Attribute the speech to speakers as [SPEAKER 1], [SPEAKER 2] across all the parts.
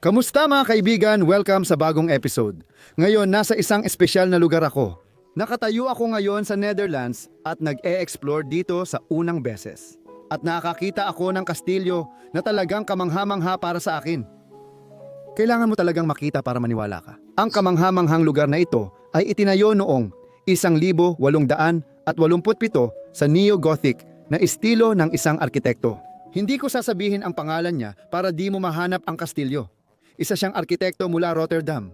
[SPEAKER 1] Kamusta mga kaibigan? Welcome sa bagong episode. Ngayon, nasa isang espesyal na lugar ako. Nakatayo ako ngayon sa Netherlands at nag-e-explore dito sa unang beses. At nakakita ako ng kastilyo na talagang kamangha-mangha para sa akin. Kailangan mo talagang makita para maniwala ka. Ang kamangha-manghang lugar na ito ay itinayo noong 1887 sa Neo-Gothic na estilo ng isang arkitekto. Hindi ko sasabihin ang pangalan niya para di mo mahanap ang kastilyo. Isa siyang arkitekto mula Rotterdam.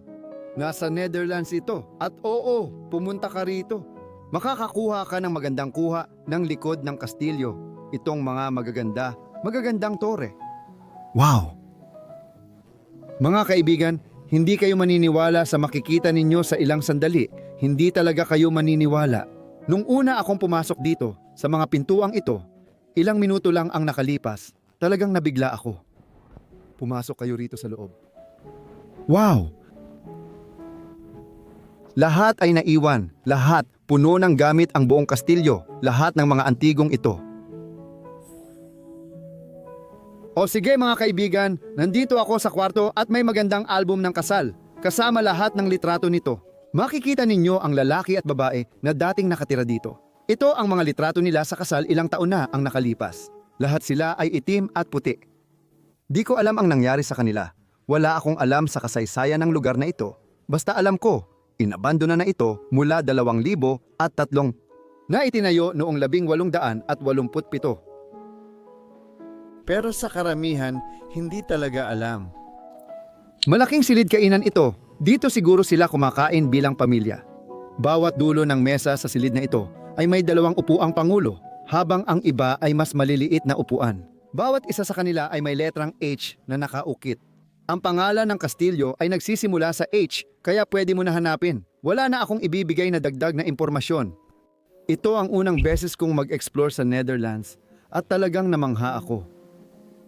[SPEAKER 1] Nasa Netherlands ito. At oo, pumunta ka rito. Makakakuha ka ng magandang kuha ng likod ng kastilyo. Itong mga magaganda, magagandang tore. Wow! Mga kaibigan, hindi kayo maniniwala sa makikita ninyo sa ilang sandali. Hindi talaga kayo maniniwala. Nung una akong pumasok dito, sa mga pintuang ito, ilang minuto lang ang nakalipas, talagang nabigla ako. Pumasok kayo rito sa loob. Wow! Lahat ay naiwan, lahat puno ng gamit ang buong kastilyo, lahat ng mga antigong ito. O sige mga kaibigan, nandito ako sa kwarto at may magandang album ng kasal, kasama lahat ng litrato nito. Makikita ninyo ang lalaki at babae na dating nakatira dito. Ito ang mga litrato nila sa kasal ilang taon na ang nakalipas. Lahat sila ay itim at puti. Di ko alam ang nangyari sa kanila. Wala akong alam sa kasaysayan ng lugar na ito. Basta alam ko, inabandona na ito mula 2,000 at tatlong na itinayo noong 1887. Pero sa karamihan, hindi talaga alam. Malaking silid kainan ito. Dito siguro sila kumakain bilang pamilya. Bawat dulo ng mesa sa silid na ito ay may dalawang upuang pangulo, habang ang iba ay mas maliliit na upuan. Bawat isa sa kanila ay may letrang H na nakaukit. Ang pangalan ng kastilyo ay nagsisimula sa H, kaya pwede mo na hanapin. Wala na akong ibibigay na dagdag na impormasyon. Ito ang unang beses kong mag-explore sa Netherlands at talagang namangha ako.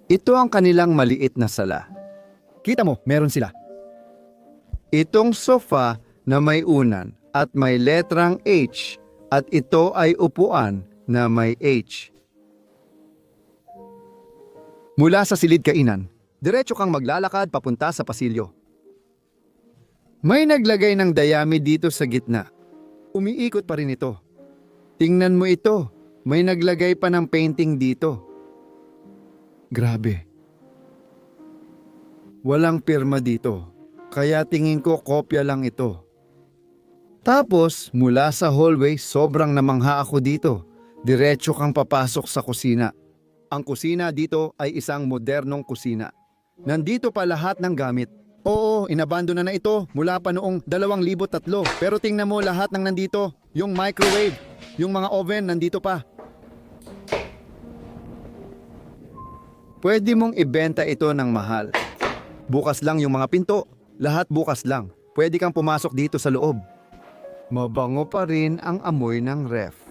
[SPEAKER 1] Ito ang kanilang maliit na sala. Kita mo, meron sila. Itong sofa na may unan at may letrang H at ito ay upuan na may H. Mula sa silid kainan, diretso kang maglalakad papunta sa pasilyo. May naglagay ng dayami dito sa gitna. Umiikot pa rin ito. Tingnan mo ito, may naglagay pa ng painting dito. Grabe. Walang pirma dito, kaya tingin ko kopya lang ito. Tapos, mula sa hallway, sobrang namangha ako dito. Diretso kang papasok sa kusina. Ang kusina dito ay isang modernong kusina. Nandito pa lahat ng gamit. Oo, inabandona na ito mula pa noong 2003. Pero tingnan mo lahat ng nandito. Yung microwave, yung mga oven nandito pa. Pwede mong ibenta ito ng mahal. Bukas lang yung mga pinto. Lahat bukas lang. Pwede kang pumasok dito sa loob. Mabango pa rin ang amoy ng ref.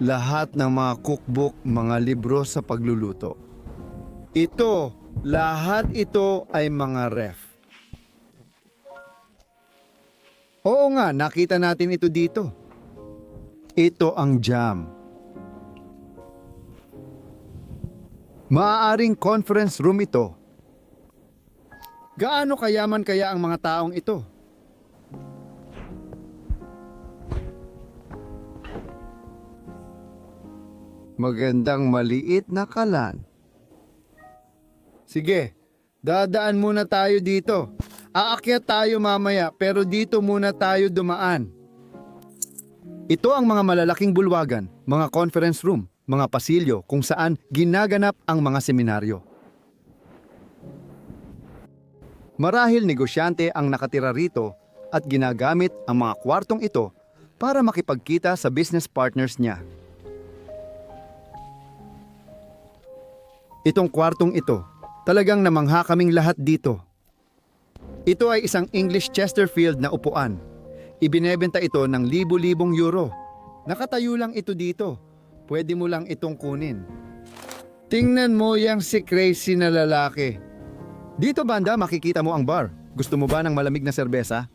[SPEAKER 1] Lahat ng mga cookbook, mga libro sa pagluluto. Ito, lahat ito ay mga ref. Oo nga, nakita natin ito dito. Ito ang jam. Maaaring conference room ito. Gaano kayaman kaya ang mga taong ito? Magandang maliit na kalan. Sige, dadaan muna tayo dito. Aakyat tayo mamaya pero dito muna tayo dumaan. Ito ang mga malalaking bulwagan, mga conference room, mga pasilyo kung saan ginaganap ang mga seminaryo. Marahil negosyante ang nakatira rito at ginagamit ang mga kwartong ito para makipagkita sa business partners niya. Itong kwartong ito, talagang namangha kaming lahat dito. Ito ay isang English Chesterfield na upuan. Ibinebenta ito ng libu-libong euro. Nakatayo lang ito dito. Pwede mo lang itong kunin. Tingnan mo yang si crazy na lalaki. Dito banda makikita mo ang bar. Gusto mo ba ng malamig na serbesa?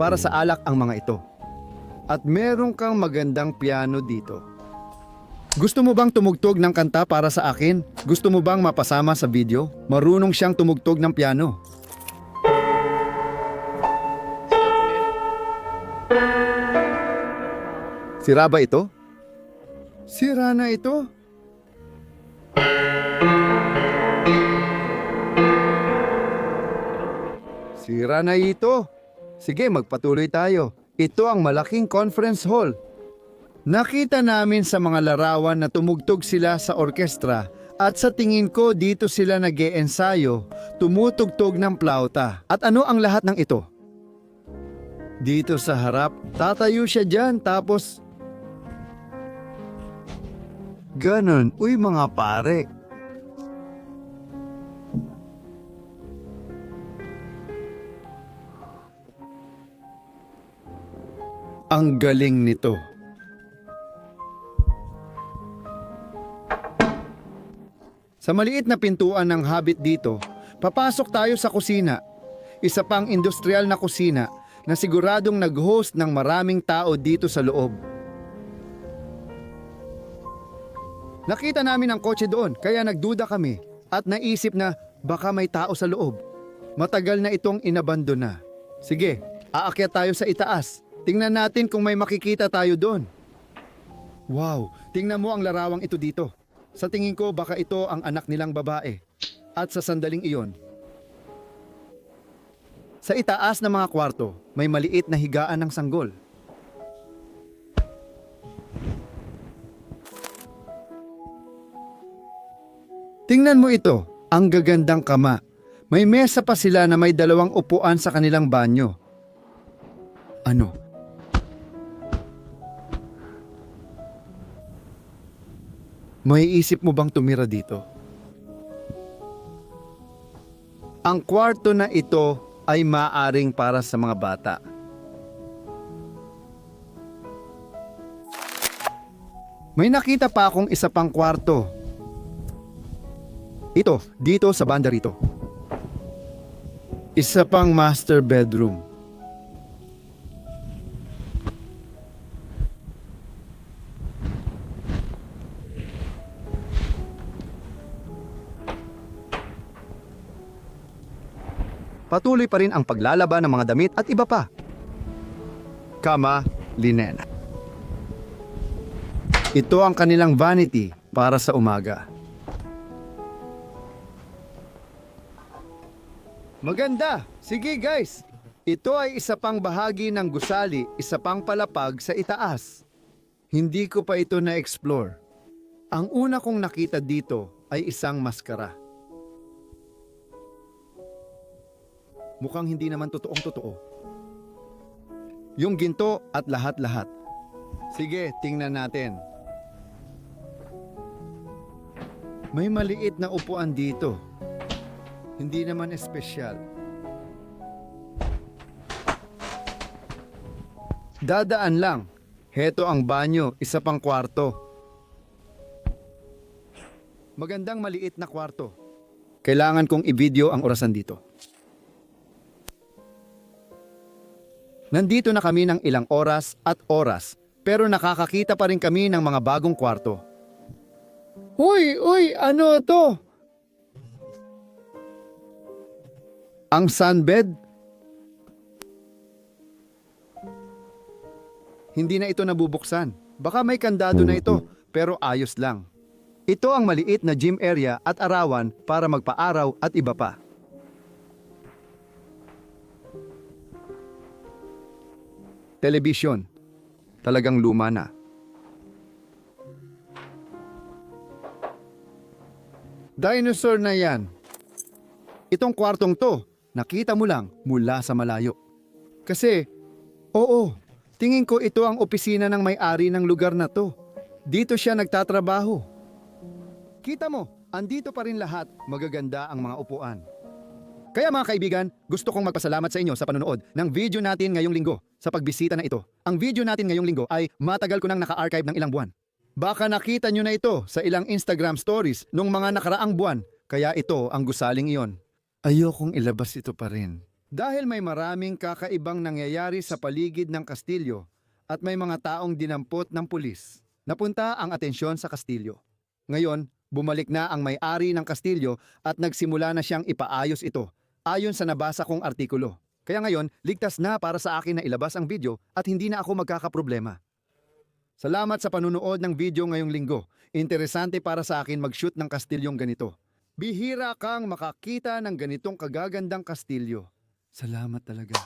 [SPEAKER 1] Para sa alak ang mga ito. At meron kang magandang piano dito. Gusto mo bang tumugtog ng kanta para sa akin? Gusto mo bang mapasama sa video? Marunong siyang tumugtog ng piano. Sira ba ito? Sira na ito? Sira na ito. Sige, magpatuloy tayo. Ito ang malaking conference hall. Nakita namin sa mga larawan na tumugtog sila sa orkestra at sa tingin ko dito sila nag ensayo tumutugtog ng plauta. At ano ang lahat ng ito? Dito sa harap, tatayo siya dyan tapos... Ganon, uy mga pare. Ang galing nito. Sa maliit na pintuan ng habit dito, papasok tayo sa kusina. Isa pang industrial na kusina na siguradong nag-host ng maraming tao dito sa loob. Nakita namin ang kotse doon kaya nagduda kami at naisip na baka may tao sa loob. Matagal na itong inabandona. Sige, aakyat tayo sa itaas. Tingnan natin kung may makikita tayo doon. Wow, tingnan mo ang larawang ito dito. Sa tingin ko baka ito ang anak nilang babae. At sa sandaling iyon, sa itaas ng mga kwarto, may maliit na higaan ng sanggol. Tingnan mo ito, ang gagandang kama. May mesa pa sila na may dalawang upuan sa kanilang banyo. Ano? May isip mo bang tumira dito? Ang kwarto na ito ay maaring para sa mga bata. May nakita pa akong isa pang kwarto. Ito, dito sa banda rito. Isa pang master bedroom. Patuloy pa rin ang paglalaba ng mga damit at iba pa. Kama, linen. Ito ang kanilang vanity para sa umaga. Maganda! Sige guys! Ito ay isa pang bahagi ng gusali, isa pang palapag sa itaas. Hindi ko pa ito na-explore. Ang una kong nakita dito ay isang maskara. Mukhang hindi naman totoong totoo. Yung ginto at lahat-lahat. Sige, tingnan natin. May maliit na upuan dito. Hindi naman espesyal. Dadaan lang. Heto ang banyo, isa pang kwarto. Magandang maliit na kwarto. Kailangan kong i-video ang orasan dito. Nandito na kami ng ilang oras at oras, pero nakakakita pa rin kami ng mga bagong kwarto. Uy, uy, ano to? Ang sunbed? Hindi na ito nabubuksan. Baka may kandado na ito, pero ayos lang. Ito ang maliit na gym area at arawan para magpa-araw at iba pa. Telebisyon. Talagang luma na. Dinosaur na yan. Itong kwartong to, nakita mo lang mula sa malayo. Kasi, oo, tingin ko ito ang opisina ng may-ari ng lugar na to. Dito siya nagtatrabaho. Kita mo, andito pa rin lahat, magaganda ang mga upuan. Kaya mga kaibigan, gusto kong magpasalamat sa inyo sa panonood ng video natin ngayong linggo sa pagbisita na ito. Ang video natin ngayong linggo ay matagal ko nang naka-archive ng ilang buwan. Baka nakita nyo na ito sa ilang Instagram stories nung mga nakaraang buwan, kaya ito ang gusaling iyon. Ayokong ilabas ito pa rin. Dahil may maraming kakaibang nangyayari sa paligid ng kastilyo at may mga taong dinampot ng pulis, napunta ang atensyon sa kastilyo. Ngayon, bumalik na ang may-ari ng kastilyo at nagsimula na siyang ipaayos ito ayon sa nabasa kong artikulo. Kaya ngayon, ligtas na para sa akin na ilabas ang video at hindi na ako magkakaproblema. Salamat sa panunood ng video ngayong linggo. Interesante para sa akin mag-shoot ng kastilyong ganito. Bihira kang makakita ng ganitong kagagandang kastilyo. Salamat talaga.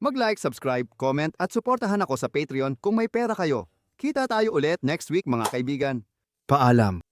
[SPEAKER 1] Mag-like, subscribe, comment at suportahan ako sa Patreon kung may pera kayo. Kita tayo ulit next week mga kaibigan. Paalam.